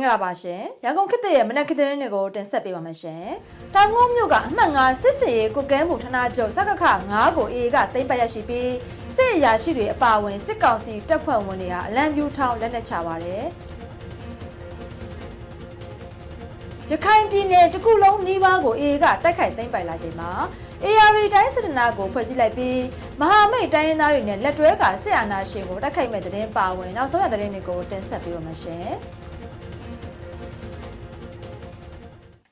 င်္ဂလာပါရှင်ရန်ကုန်ခေတ်သစ်ရဲ့မနက်ခေတ်သတင်းတွေကိုတင်ဆက်ပေးပါမယ်ရှင်တောင်ငုံမြို့ကအမှတ်9စစ်စင်ရေးကုကဲမှုဌာနချုပ်စကခ9ကို AA ကသိမ်းပတ်ရရှိပြီးစစ်အရာရှိတွေအပါအဝင်စစ်ကောင်စီတပ်ဖွဲ့ဝင်တွေဟာအလံပြူထောင်းလက်နက်ချပါတယ်ရခိုင်ပြည်နယ်တစ်ခုလုံးနှီးပါးကို AA ကတိုက်ခိုက်သိမ်းပိုက်လာချိန်မှာ AR တိုင်းစစ်တနာကိုဖွဲ့စည်းလိုက်ပြီးမဟာမိတ်တိုင်းရင်းသားတွေနဲ့လက်တွဲကစစ်အာဏာရှင်ကိုတိုက်ခိုက်မဲ့တဲ့တင်ပါဝင်နောက်ဆုံးရတဲ့တင်တွေကိုတင်ဆက်ပေးပါမယ်ရှင်။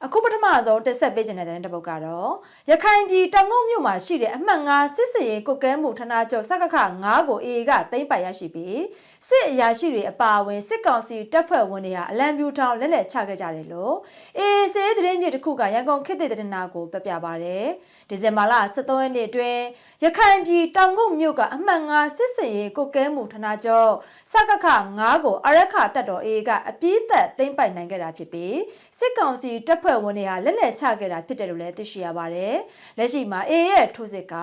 အခုပထမဆုံးတက်ဆက်ပေးခြင်းတဲ့တဲ့တစ်ပုတ်ကတော့ရခိုင်ပြည်တောင်ငုံမြို့မှာရှိတဲ့အမှတ်9စစ်စင်ရေးကုတ်ကဲမှုဌာနချုပ်စကခ9ကို AA ကသိမ်းပိုက်ရရှိပြီးစစ်အရာရှိတွေအပါအဝင်စစ်ကောင်စီတပ်ဖွဲ့ဝင်တွေဟာအလံပြူထောင်လက်လက်ချခဲ့ကြတယ်လို့ AA စစ်သတင်းမြေတစ်ခုကရန်ကုန်ခေတ်သစ်သတင်းနာကိုပြပြပါရတယ်ဒီဇင်ဘာလ23ရက်နေ့အတွင်း ရခိုင်ပြည်တောင်ငုံမြို့ကအမှတ်9စစ်စင်ရေးကုတ်ကဲမှုဌာနချုပ်စကခ9ကိုအရက်ခတပ်တော် AA ကအပြည့်သက်သိမ်းပိုက်နိုင်ခဲ့တာဖြစ်ပြီးစစ်ကောင်စီတပ်ဖွဲ့ဝင်တွေဟာလက်လက်ချခဲ့တာဖြစ်တယ်လို့လည်းသိရှိရပါတယ်။လက်ရှိမှာ AA ရဲ့ထိုးစစ်က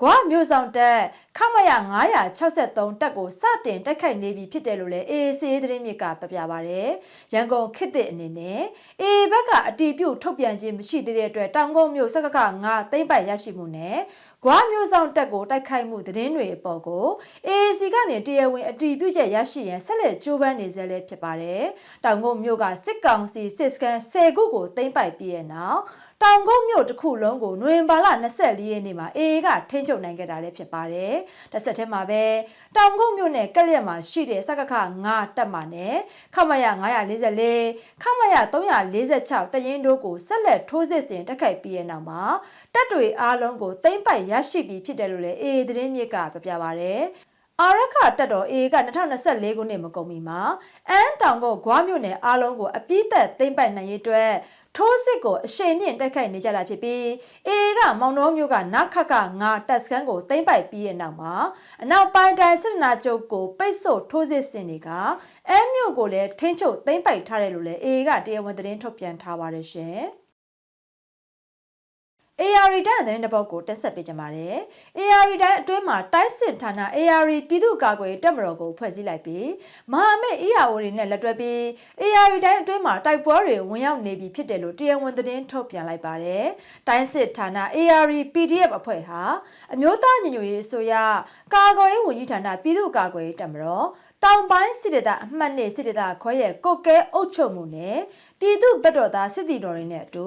ဂွမြို့ဆောင်တက်ခမရ963တက်ကိုစတင်တိုက်ခိုက်နေပြီဖြစ်တယ်လို့လည်း AAC သတင်းမြစ်ကပြပြပါဗျ။ရန်ကုန်ခေတ်သစ်အနေနဲ့ AA ဘက်ကအတီးပြုတ်ထုတ်ပြန်ခြင်းမရှိသေးတဲ့အတွက်တောင်ကုန်းမြို့စကက9သိမ့်ပိုက်ရရှိမှုနဲ့ ဂွမြို့ဆောင်တက်ကိုတိုက်ခိုက်မှုသတင်းတွေအပေါ်ကို AAC ကနေတရားဝင်အတီးပြုတ်ချက်ရရှိရန်ဆက်လက်ကြိုးပမ်းနေစေလဲဖြစ်ပါတယ်။တောင်ကုန်းမြို့ကစစ်ကောင်စီစစ်စကန်10ခုကိုသိမ့်ပိုက်ပြီးတဲ့နောက် တောင်ကုန်းမြို့တစ်ခုလုံးကိုနိုဝင်ဘာလ24ရက်နေ့မှာ AA ကထိန်းချုပ်နိုင်ခဲ့တာလည်းဖြစ်ပါတယ်။တစ်ဆက်တည်းမှာပဲတောင်ကုန်းမြို့နယ်ကက်လျက်မှာရှိတဲ့စကခ9တပ်မှနဲ့ခမရ944ခမရ346တရင်တို့ကိုဆက်လက်ထိုးစစ်ဆင်တိုက်ခိုက်ပြီးတဲ့နောက်မှာတပ်တွေအားလုံးကိုသိမ်းပိုက်ရရှိပြီးဖြစ်တယ်လို့လည်း AA သတင်းမြစ်ကပြပြပါဗျ။အာရခတက်တော် AA က2024ခုနှစ်မကုန်မီမှာအန်းတောင်ကုန်းဂွားမြို့နယ်အားလုံးကိုအပြည့်သက်သိမ်းပိုက်နိုင်ရေးအတွက် ထိုးစစ်ကိုအရှိန်မြင့်တိုက်ခိုက်နေကြတာဖြစ်ပြီးအေကမောင်နှောမျိုးကနခခငါတက်စကန်ကိုသိမ့်ပိုက်ပြီးတဲ့နောက်မှာအနောက်ပိုင်းတိုင်းစစ်နာချုပ်ကိုပိတ်ဆို့ထိုးစစ်ဆင်နေကအဲမျိုးကိုလည်းထိန်းချုပ်သိမ့်ပိုက်ထားတယ်လို့လည်းအေကတရားဝင်သတင်းထုတ်ပြန်ထားပါတယ်ရှင်။ AR တိုင်းတဲ့တဲ့ဘောက်ကိုတက်ဆက်ပေးကြပါတယ်။ AR တိုင်းအတွင်းမှာတိုက်စစ်ဌာန AR ပြည်သူ့ကာကွယ်တပ်မတော်ကိုဖွဲ့စည်းလိုက်ပြီးမဟာမိတ် EAO တွေနဲ့လက်တွဲပြီး AR တိုင်းအတွင်းမှာတိုက်ပွဲတွေဝင်ရောက်နေပြီဖြစ်တယ်လို့တရားဝင်သတင်းထုတ်ပြန်လိုက်ပါတယ်။တိုင်းစစ်ဌာန AR PDF အဖွဲ့ဟာအမျိုးသားညီညွတ်ရေးအစိုးရကာကွယ်ရေးဝန်ကြီးဌာနပြည်သူ့ကာကွယ်ရေးတပ်မတော်တောင်ပိုင်းစစ်ဒေသအမှတ်နှစ်စစ်ဒေသခွဲရဲ့ကုတ်ကဲအုပ်ချုပ်မှုနဲ့ ပြည်သူ့ဘက်တော်သားစစ်တီတော်တွေနဲ့အတူ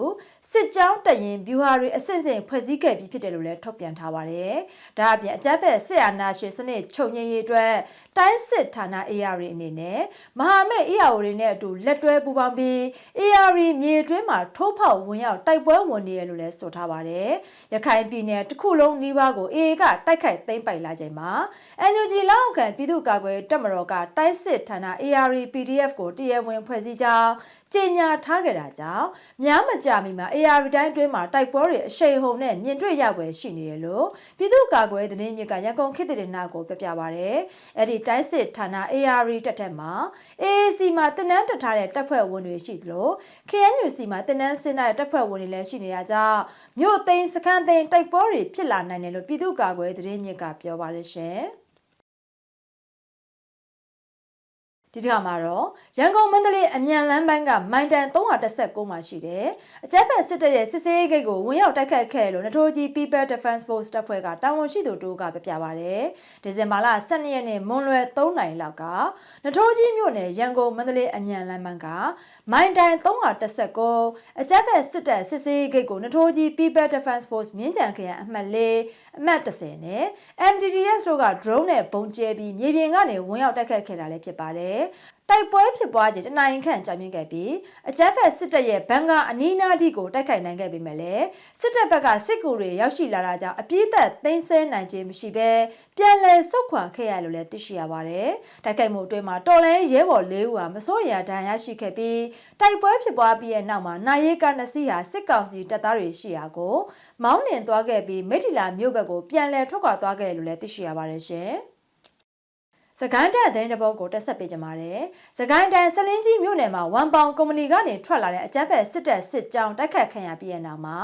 စစ်ကြောင်းတရင်ဗျူဟာတွေအစစ်အစစ်ဖွဲ့စည်းခဲ့ပြီးဖြစ်တယ်လို့လည်းထုတ်ပြန်ထားပါတယ်။ဒါအပြင်အကြမ်းဖက်စစ်အာဏာရှင်စနစ်ချုပ်ငြိမ်းရေးအတွက်တိုင်းစစ်ဌာန AR အနေနဲ့မဟာမိတ် AR တွေနဲ့အတူလက်တွဲပူးပေါင်းပြီး AR မြေတွင်းမှာထိုးဖောက်ဝင်ရောက်တိုက်ပွဲဝင်နေရလို့လည်းဆိုထားပါတယ်။ရခိုင်ပြည်နယ်တစ်ခုလုံးနှီးပါးကို AA ကတိုက်ခိုက်သိမ်းပိုက်လာချိန်မှာ NUG လောက်ခံပြည်သူ့ကာကွယ်တပ်မတော်ကတိုင်းစစ်ဌာန AR PDF ကိုတရားဝင်ဖွဲ့စည်းကြောင်းကြေညာထားကြတာကြောင့်များမကြမီမှာ AR တိုင်းအတွင်းမှာတိုက်ပွဲတွေအရှိန်ဟုန်နဲ့မြင်တွေ့ရပွဲရှိနေတယ်လို့ပြည်သူ့ကာကွယ်သတင်းမြစ်ကရန်ကုန်ခေတ်တရနာကိုပြပြပါဗျ။အဲ့ဒီတိုင်းစစ်ဌာန AR တက်ထက်မှာ AAC မှာတင်နန်းတက်ထားတဲ့တပ်ဖွဲ့ဝင်တွေရှိသလို KNUC မှာတင်နန်းဆင်းတဲ့တပ်ဖွဲ့ဝင်တွေလည်းရှိနေတာကြောင့်မြို့သိမ်းစခန်းသိမ်းတိုက်ပွဲတွေဖြစ်လာနိုင်တယ်လို့ပြည်သူ့ကာကွယ်သတင်းမြစ်ကပြောပါရရှင်။ ဒီတစ်ခါမှာတော့ရန်ကုန်မန္တလေးအမြန်လမ်းပိုင်းကမိုင်တန်316မှာရှိတယ်အကြမ်းဖက်စစ်တပ်ရဲ့စစ်စေးဂိတ်ကိုဝင်ရောက်တိုက်ခတ်ခဲ့လို့နထိုးကြီး People Defense Force တပ်ဖွဲ့ကတာဝန်ရှိသူတို့ကပြပြပါဗျ။ဒီဇင်ဘာလ12ရက်နေ့မွန်လွယ်3နိုင်လောက်ကနထိုးကြီးမြို့နယ်ရန်ကုန်မန္တလေးအမြန်လမ်းပိုင်းကမိုင်တန်316အကြမ်းဖက်စစ်တပ်စစ်စေးဂိတ်ကိုနထိုးကြီး People Defense Force မြင်းကြံခရိုင်အမှတ်၄အမှတ်30နဲ့ MDDS တို့က drone နဲ့ပုံကျဲပြီးမြေပြင်ကနေဝင်ရောက်တိုက်ခတ်ခဲ့တာလည်းဖြစ်ပါတယ်။တိုက်ပွဲဖြစ်ပွားခြင်းတနိုင်ခန့်ကြာမြင့်ခဲ့ပြီးအကြမ်းဖက်စစ်တပ်ရဲ့ဘန်ကအနီးနားထိကိုတိုက်ခိုက်နိုင်ခဲ့ပေမဲ့လည်းစစ်တပ်ဘက်ကစစ်ကူတွေရောက်ရှိလာတာကြောင့်အပြည့်သက်သိမ်းဆည်းနိုင်ခြင်းမရှိဘဲပြန်လည်ဆုတ်ခွာခဲ့ရလို့လည်းသိရှိရပါတယ်။တိုက်ခိုက်မှုအတွင်းမှာတော်လိုင်းရဲဘော်၄ဦးဟာမစိုးရိမ်ဒဏ်ရာရှိခဲ့ပြီးတိုက်ပွဲဖြစ်ပွားပြီးတဲ့နောက်မှာနိုင်ရဲကနစီဟာစစ်ကောင်စီတပ်သားတွေရှိရာကိုမောင်းနှင်သွားခဲ့ပြီးမိထီလာမြို့ဘက်ကိုပြန်လည်ထွက်ခွာသွားခဲ့လို့လည်းသိရှိရပါတယ်ရှင်။ စကိုင်းတန်သတင်းတစ်ပုဒ်ကိုတက်ဆက်ပေးကြပါမယ်။စကိုင်းတန်ဆလင်းကြီးမြို့နယ်မှာဝန်ပေါင်ကုမ္ပဏီကနေထွက်လာတဲ့အကြမ်းဖက်စစ်တပ်စစ်ကြောင်းတိုက်ခတ်ခံရပြီးတဲ့နောက်မှာ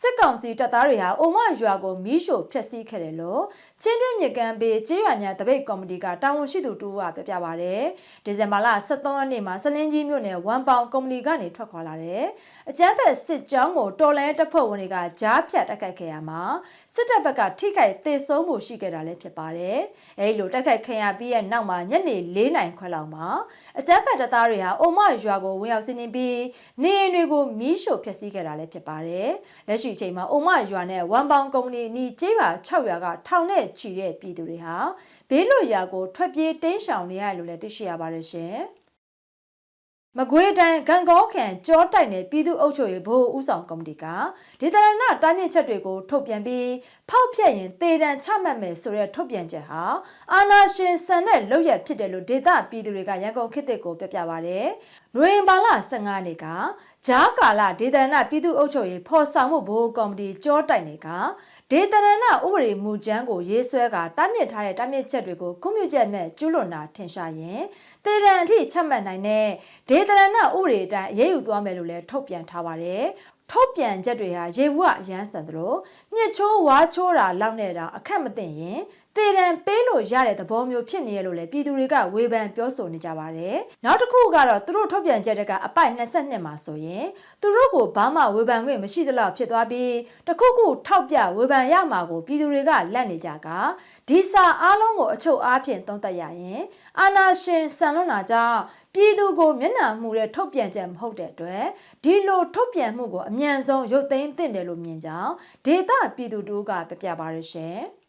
စစ်ကောင်စီတပ်သားတွေဟာအိုမရွာကိုမီးရှို့ဖျက်ဆီးခဲ့တယ်လို့ချင်းတွင်းမြေကမ်းပေးကျေးရွာများတပိတ်ကော်မတီကတာဝန်ရှိသူတူကပြောပြပါဗျ။ဒီဇင်ဘာလ23ရက်နေ့မှာဆလင်းကြီးမြို့နယ်ဝန်ပေါင်ကုမ္ပဏီကနေထွက်ခွာလာတဲ့အကြမ်းဖက်စစ်ကြောင်းကိုတော်လန်တပ်ဖွဲ့ဝင်တွေကကြားဖြတ်တိုက်ခတ်ခဲ့ရမှာစစ်တပ်ဘက်ကထိခိုက်သေဆုံးမှုရှိခဲ့တာလည်းဖြစ်ပါတယ်။အဲဒီလိုတိုက်ခတ်ခံရပြီးရဲ့နောက်မှာညနေ၄နိုင်ခွဲလောက်မှာအကြမ်းဖက်တပ်သားတွေဟာအိုမရွာကိုဝင်ရောက်စီးနင်းပြီးနေအိမ်တွေကိုမီးရှို့ဖျက်ဆီးခဲ့တာလည်းဖြစ်ပါတယ်။လက်ရှိအချိန်မှာအိုမရွာနဲ့ဝန်ပေါင်ကုမ္ပဏီအနီးကျေးရွာ6ရွာကထောင်နဲ့ချီတဲ့ပြည်သူတွေဟာဘေးလွတ်ရာကိုထွက်ပြေးတိမ်းရှောင်နေရတယ်လို့လည်းသိရှိရပါတယ်ရှင်။ မကွေးတိုင်းဂံကောခံကြောတိုက်နယ်ပြည်သူ့အုပ်ချုပ်ရေးဘိုးဦးဆောင်ကော်မတီကဒေသနာတားမြစ်ချက်တွေကိုထုတ်ပြန်ပြီးဖောက်ဖျက်ရင်တေတံချမှတ်မယ်ဆိုတဲ့ထုတ်ပြန်ချက်ဟာအာနာရှင်ဆန်တဲ့လုပ်ရဖြစ်တယ်လို့ဒေသပြည်သူတွေကရန်ကုန်ခေတ်သစ်ကိုပြပြပါဗျ။နွေဘာလ15ရက်နေ့က ဂျားကာလာဒေသနာပြည်သူ့အုပ်ချုပ်ရေးဖော်ဆောင်မှုဘိုးကော်မတီကြောတိုက်နယ်ကဒေသနာဥပဒေမူကြမ်းကိုရေးဆွဲကတားမြစ်ထားတဲ့တားမြစ်ချက်တွေကိုခွင့်ပြုချက်မဲ့ကျူးလွန်တာထင်ရှားရင်တေတံအထိချမှတ်နိုင်တဲ့ဒေသနာဥပဒေအတိုင်းအရေးယူသွားမယ်လို့လည်းထုတ်ပြန်ထားပါတယ်ထုတ်ပြန်ချက်တွေဟာရေဘူးကအရန်ဆန်သလိုမြစ်ချိုးဝါချိုးတာလောက်နဲ့တောင်အခက်မသိရင် တေတံပေးလို့ရတဲ့သဘောမျိုးဖြစ်နေရလို့လည်းပြည်သူတွေကဝေဖန်ပြောဆိုနေကြပါတယ်။နောက်တစ်ခုကတော့သူတို့ထုတ်ပြန်ချက်တွေကအပိုက်22မှာဆိုရင်သူတို့ကိုဘာမှဝေဖန်ခွင့်မရှိသလောက်ဖြစ်သွားပြီးတခုခုထောက်ပြဝေဖန်ရမှာကိုပြည်သူတွေကလက်နေကြကဒီစာအားလုံးကိုအချုပ်အားဖြင့်သုံးသပ်ရရင်အာနာရှင်ဆန်လွန်တာကြောင့်ပြည်သူကိုမျက်နှာမှုတဲ့ထုတ်ပြန်ချက်မဟုတ်တဲ့အတွက်ဒီလိုထုတ်ပြန်မှုကိုအမြန်ဆုံးရုပ်သိမ်းသင့်တယ်လို့မြင်ကြောင်းဒေတာပြည်သူတို့ကပြပြပါရရှင်။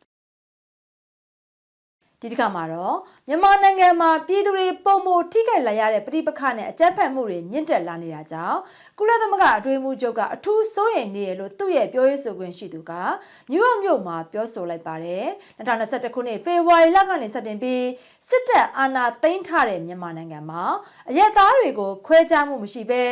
ဒီတစ်ခါမှာတော့မြန်မာနိုင်ငံမှာပြည်သူတွေပုံမထိခိုက်လာရတဲ့ပြည်ပခနဲ့အကြမ်းဖက်မှုတွေမြင့်တက်လာနေတာကြောင့်ကုလသမဂ္ဂအတွင်းမှုချုပ်ကအထူးစိုးရိမ်နေရလို့သူ့ရဲ့ပြောရေးဆိုခွင့်ရှိသူကမြူးမြို့မှာပြောဆိုလိုက်ပါတယ်2021ခုနှစ်ဖေဖော်ဝါရီလကနေစတင်ပြီးစစ်တပ်အာဏာသိမ်းထားတဲ့မြန်မာနိုင်ငံမှာအရက်သားတွေကိုခွဲခြားမှုမရှိဘဲ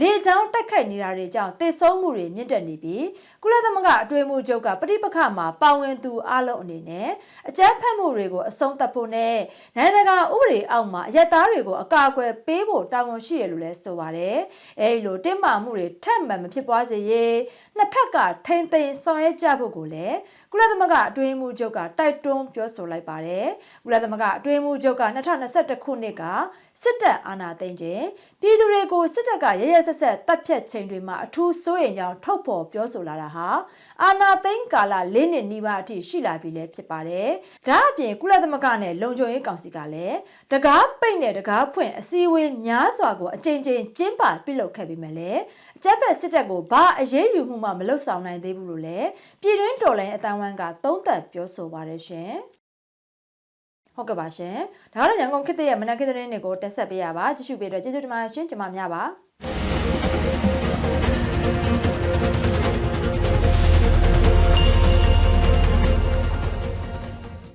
လေကြောင်းတိုက်ခိုက်နေတာတွေကြောင့်သေဆုံးမှုတွေမြင့်တက်နေပြီးကုလသမဂ္ဂအတွင်းမှုချုပ်ကပြည်ပခမှာပါဝင်သူအလုံးအနေနဲ့အကြမ်းဖက်မှုတွေကိုအဆုံးသတ်ဖို့နဲ့နိုင်ငံတကာဥပဒေအောက်မှာအရက်သားတွေကိုအကာအကွယ်ပေးဖို့တာဝန်ရှိရလို့လည်းဆိုပါတယ်။အဲဒီလိုတင်းမာမှုတွေထပ်မံမဖြစ်ပွားစေရေး နှစ်ဖက်ကထိမ့်သိမ်းဆောင်ရွက်ကြဖို့ကိုလည်းကုလသမဂ္ဂအတွင်းမှုချုပ်ကတိုက်တွန်းပြောဆိုလိုက်ပါတယ်။ကုလသမဂ္ဂအတွင်းမှုချုပ်က2021ခုနှစ်ကစစ်တပ်အာဏာသိမ်းခြင်းပြည်သူတွေကိုစစ်တပ်ကရရဆက်ဆက်တပ်ဖြတ်ခြင်းတွေမှာအထူးစိုးရိမ်ကြောင်းထုတ်ဖော်ပြောဆိုလာတာဟာအာဏာသိမ်းကာလ၄နှစ်နီးပါးအထိရှိလာပြီလည်းဖြစ်ပါတယ်။ဒါအပြင်ကုလသမဂ္ဂနဲ့လုံခြုံရေးကောင်စီကလည်းတကားပိတ်နဲ့တကားဖွင့်အစည်းအဝေးများစွာကိုအကြိမ်ကြိမ်ကျင်းပပြုလုပ်ခဲ့ပြီးမှလည်း အကြက်ဖက်စစ်တပ်ကိုဘာအရေးယူမှုမှမလုပ်ဆောင်နိုင်သေးဘူးလို့လည်းပြည်တွင်းတော်လိုင်းအတန်းဝမ်းကသုံးသပ်ပြောဆိုပါတယ်ရှင်။ဟုတ်ကဲ့ပါရှင်ဒါကတော့ရန်ကုန်ခေတ်ရဲ့မနက်ခေတ်သတင်းတွေကိုတက်ဆက်ပေးရပါကြည့်ရှုပေးတော့ကျေးဇူးတင်ပါတယ်ရှင်ကျွန်မများပါ